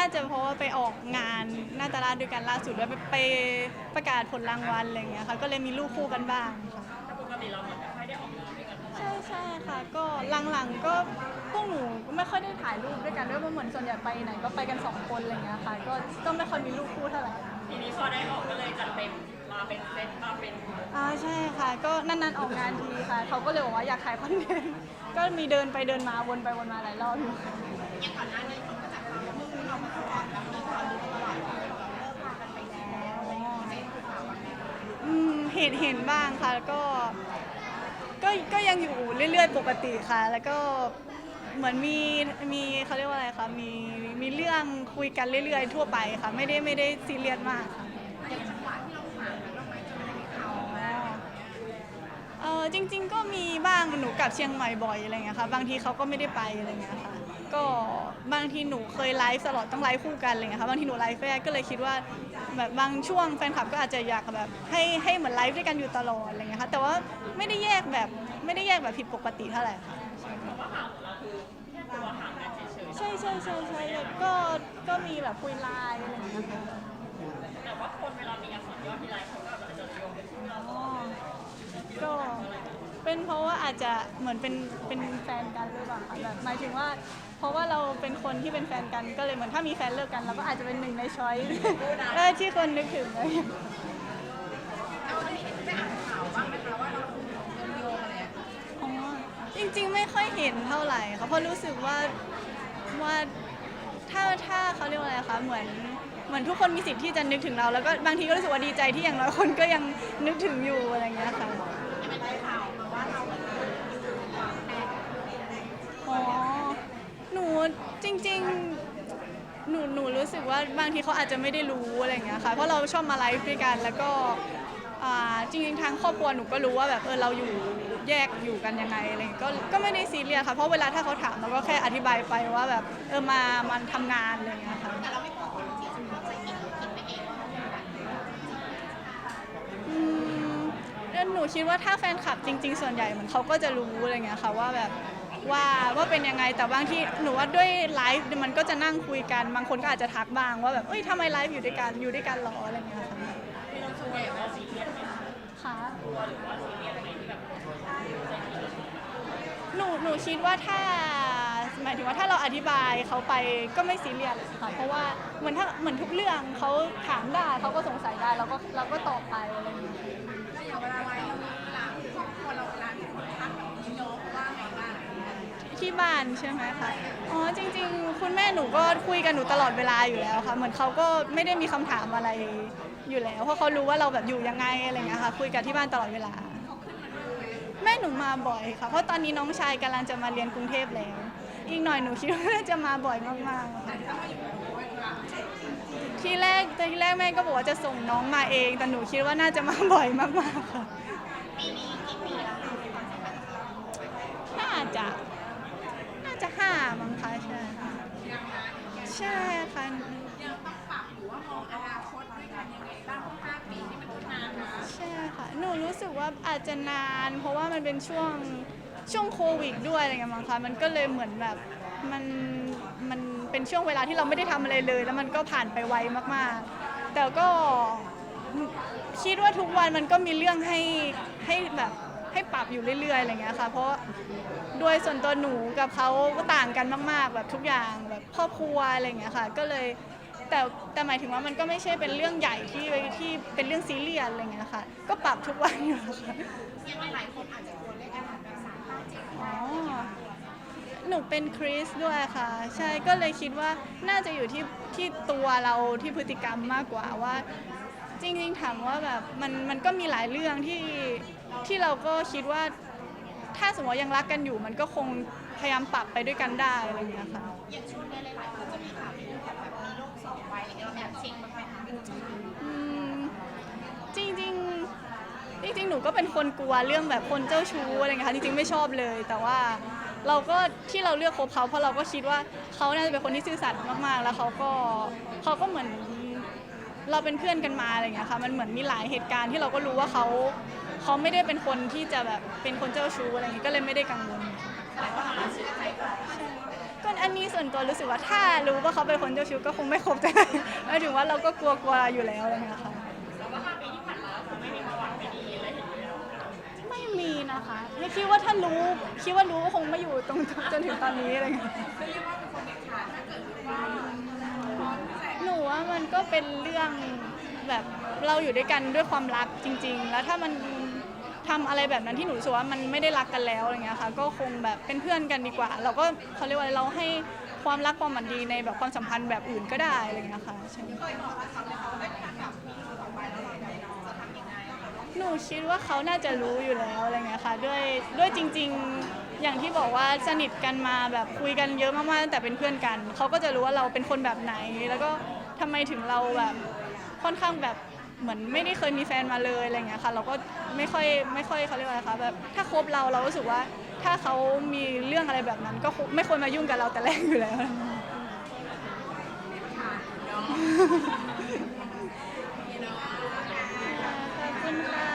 น่าจะเพราะว่าไปออกงานหน้าตลาดด้วยกันล่าสุดแล้วไปไปประกาศผลรางวัลอะไรอย่างเงี้ยค่ะ ก็เลยมีลูกคู่กันบ้างค่ะแต่ปกติเราเหมือนไม่ค่อยได้ออกงานด้วยกันเท่าไหร่ใช่ใช่ค่ะ ก็หลังๆก็พวกหนูก็ไม่ค่อยได้ถ่ายรูปด้วยกันด้วยเพราะเหมือนส่วนใหญ่ไปไหนก็ไปกันสองคนอะไรอย่างเงี้ยค่ะ ก็ก็ไม่ค่อยมีรูปคู่เท่าไหร่ ทีนี้พอได้ออกก็เลยจัดเต็มมาเป็นเซตมาเป็นอ่าใช่ค่ะ ก็นานๆออกงานทีค่ะ เขาก็เลยบอกว่าอยากถ่ายคอนเทนต์ก็มีเดินไปเดินมาวนไปวนมาหลายรอบอยู่ค่ะอย่างก่อนหน้านี้ อยออกแล้วมีข่าวลือตลอดว่าเลิกพากันไปแล้วอะไรอย่างเงี้ยเจ๊คือข่าวว่าไงอืมเห็นเห็นบ้างค่ะแล้วก็ก็ก็ยังอยู่เรื่อย ๆ ปกติค่ะ แล้วก็เหมือนมีมีเขาเรียกว่าอะไรคะมีมีเรื่องคุยกันเรื่อย ๆ ทั่วไปค่ะ ไม่ได้ไม่ได้ซีเรียสมากค่ะอย่างจังหวะที่เออจริง ๆ ก็มีบ้างหนูกลับเชียงใหม่บ่อยอะไรเงี้ยค่ะ บางทีเขาก็ไม่ได้ไปอะไรเงี้ยค่ะ บางทีหนูเคยไลฟ์ตลอดต้องไลฟ์คู่กันอะไรเงี้ยค่ะบางทีหนูไลฟ์แรกก็เลยคิดว่าแบบบางช่วงแฟนคลับก็อาจจะอยากแบบให้ให้เหมือนไลฟ์ด้วยกันอยู่ตลอดอะไรเงี้ยค่ะแต่ว่าไม่ได้แยกแบบไม่ได้แยกแบบผิดปกติเท่าไหร่ค่ะใช่ใช่ใช่ใช่ก็ก็มีแบบคุยไลน์อะไรอย่างเงี้ยค่ะแต่ว่าคนเวลามีอักษรย่อที่ไลน์ อาจจะเหมือนเป็นเป็นแฟนกันหรือเปล่าคะแบบหมายถึงว่า เพราะว่าเราเป็นคนที่เป็นแฟนกันก็เลยเหมือนถ้ามีแฟนเลิกกันเราก็อาจจะเป็นหนึ่งในช้อยส์เออที่คนนึกถึงเลยแล้วได้เห็นได้อ่านข่าวบ้างไหมคะว่าเราถูกโยงอะไรอะอ๋อจริงๆไม่ค่อยเห็นเท่าไหร่ค่ะเพราะรู้สึกว่าว่าถ้าถ้าเขาเรียกว่าอะไรคะเหมือนเหมือนทุกคนมีสิทธิ์ที่จะนึกถึงเรา แล้วก็บางทีก็รู้สึกว่าดีใจที่อย่างน้อยคนก็ยังนึกถึงอยู่อะไรอย่างเงี้ยค่ะ ยังเป็นข่าวมาว่าเราเป็นคนอยู่วางแผน อ๋อ หนูจ ริง ๆ หนูหนูรู้สึกว่าบางทีเขาอาจจะไม่ได้รู้อะไรอย่างเงี้ยค่ะ เพราะเราชอบมาไลฟ์ด้วยกันแล้วก็อ่าจริงๆทางครอบครัวหนูก็รู้ว่าแบบเออเราอยู่แยกอยู่กันยังไงอะไรอย่างเงี้ยก็ก็ไม่ได้ซีเรียสค่ะ เพราะเวลาถ้าเขาถามเราก็แค่อธิบายไปว่าแบบเออมามันทำงานอะไรอย่างเงี้ยค่ะ แต่เราไม่กลัวคนที่จะเข้าใจผิดหรือคิดไปเองว่าเราเป็นแบบนี้อืมแล้วหนูคิดว่าถ้าแฟนคลับจริง ๆ ส่วนใหญ่เหมือนเขาก็จะรู้อะไรเงี้ยค่ะว่าแบบ ว่าว่าเป็นยังไงแต่บางที่หนูว่าด้วยไลฟ์มันก็จะนั่งคุยกัน บางคนก็อาจจะทักบ้างว่าแบบเอ้ยทำไมไลฟ์อยู่ด้วยกันอยู่ด้วยกันหรออะไรเงี้ยค่ะหญ่เราซีเรียสไหมค่ะหนูหนูคิดว่าถ้าหมายถึงว่าถ้าเราอธิบายเขาไปก็ไม่ซีเรียสค่ะเพราะว่าเหมือนถ้าเหมือนทุกเรื่องเขาถามได้เขาก็สงสัยได้เราก็เราก็ตอบไปอะไรอย่างเวล ที่บ้านใช่ไหมคะ อ๋อจริง ๆ คุณแม่หนูก็คุยกับหนูตลอดเวลาอยู่แล้วค่ะ เหมือนเขาก็ไม่ได้มีคำถามอะไรอยู่แล้ว เพราะเขารู้ว่าเราแบบอยู่ยังไงอะไรเงี้ยค่ะ คุยกับที่บ้านตลอดเวลา แม่หนูมาบ่อยค่ะ เพราะตอนนี้น้องชายกำลังจะมาเรียนกรุงเทพแล้ว อีกหน่อยหนูคิดว่าน่าจะมาบ่อยมากๆค่ะที่แรกที่แรกแม่ก็บอกว่าจะส่งน้องมาเอง แต่หนูคิดว่าน่าจะมาบ่อยมากๆค่ะ ปีนี้กี่ปีแล้วคะ น่าจะ น่าจะห้ามั้งคะใช่ค่ะ ใช่ค่ะ ยังต้องปรับหรือว่ามองอนาคตด้วยกันยังไงบ้างห้าปีนี่มันนานนะใช่ค่ะ หนูรู้สึกว่าอาจจะนาน เพราะว่ามันเป็นช่วงช่วงโควิดด้วยอะไรเงี้ยมั้งคะมันก็เลยเหมือนแบบมันมันเป็นช่วงเวลาที่เราไม่ได้ทำอะไรเลย แล้วมันก็ผ่านไปไวมากๆ แต่ก็คิดว่าทุกวันมันก็มีเรื่องให้ให้แบบ ให้ปรับอยู่เรื่อยๆอะไรเงี้ยค่ะ เพราะด้วยส่วนตัวหนูกับเขาก็ต่างกันมาก ๆ แบบทุกอย่างแบบครอบครัวอะไรเงี้ยค่ะ ก็เลยแต่แต่หมายถึงว่ามันก็ไม่ใช่เป็นเรื่องใหญ่ที่ที่เป็นเรื่องซีเรียสอะไรเงี้ยค่ะ ก็ปรับทุกวันอยู่แล้วค่ะยังหลายคนอาจจะกลัวเรื่องอาหารเป็นสารต้านเจ็บอ๋อหนูเป็นคริสด้วยค่ะ ใช่ก็เลยคิดว่าน่าจะอยู่ที่ที่ตัวเราที่พฤติกรรมมากกว่าว่า จริงๆถามว่าแบบมันมันก็มีหลายเรื่องที่ ที่เราก็คิดว่าถ้าสมมติว่ายังรักกันอยู่ มันก็คงพยายามปรับไปด้วยกันได้อะไรอย่างเงี้ยค่ะ อย่างช่วงนี้หลายๆคนจะมีข่าวเรื่องแบบแบบมีโรคสองใบอะไรเงี้ยเราแอบเช็คบ้างไหมคะอืมจริงจริงๆจริง ๆ หนูก็เป็นคนกลัวเรื่องแบบคนเจ้าชู้อะไรเงี้ยค่ะจริงๆไม่ชอบเลย แต่ว่าเราก็ที่เราเลือกคบเขาเพราะเราก็คิดว่าเขาน่าจะเป็นคนที่ซื่อสัตย์มากๆ แล้วเขาก็เขาก็เหมือนเราเป็นเพื่อนกันมาอะไรเงี้ยค่ะมันเหมือนมีหลายเหตุการณ์ที่เราก็รู้ว่าเขา เขาไม่ได้เป็นคนที่จะแบบเป็นคนเจ้าชู้อะไรเงี้ยก็เลยไม่ได้กังวลก็อันนี้ส่วนตัวรู้สึกว่าถ้ารู้ว่าเขาเป็นคนเจ้าชู้ก็คงไม่คบแต่หมายถึงว่าเราก็กลัวๆอยู่แล้วอะไรเงี้ยค่ะไม่มีประวัติไม่ดีอะไรอย่างเงี้ยไม่มีนะคะไม่คิดว่าถ้ารู้คิดว่ารู้ก็คงไม่อยู่ตรงจนถึงตอนนี้อะไรเงี้ยหนูว่ามันก็เป็นเรื่องแบบเราอยู่ด้วยกันด้วยความรักจริง ๆ แล้วถ้ามัน ทำอะไรแบบนั้นที่หนูรู้สึกว่ามันไม่ได้รักกันแล้วอะไรเงี้ยค่ะ ก็คงแบบเป็นเพื่อนกันดีกว่า เราก็เขาเรียกว่าอะไรเราให้ความรักความหมันดีในแบบความสัมพันธ์แบบอื่นก็ได้อะไรเงี้ยค่ะใช่หมคะว่าเอ้ยถ้ากลับมีคนต่อไปแล้วเราจะจะทำยังไงหนูคิดว่าเขาน่าจะรู้อยู่แล้วอะไรเงี้ยค่ะด้วยด้วยจริง ๆอย่างที่บอกว่าสนิทกันมาแบบคุยกันเยอะมากๆตั้งแต่เป็นเพื่อนกันเขาก็จะรู้ว่าเราเป็นคนแบบไหน แล้วก็ทำไมถึงเราแบบค่อนข้างแบบ เหมือนไม่ได้เคยมีแฟนมาเลยอะไรเงี้ยค่ะเราก็ไม่ค่อยไม่ค่อยเขาเรียกว่าอะไรคะแบบถ้าคบเราเรารู้สึกว่าถ้าเขามีเรื่องอะไรแบบนั้น ก็ไม่ควรมายุ่งกับเราแต่แรกอยู่แล้ว ขอบคุณค่ะ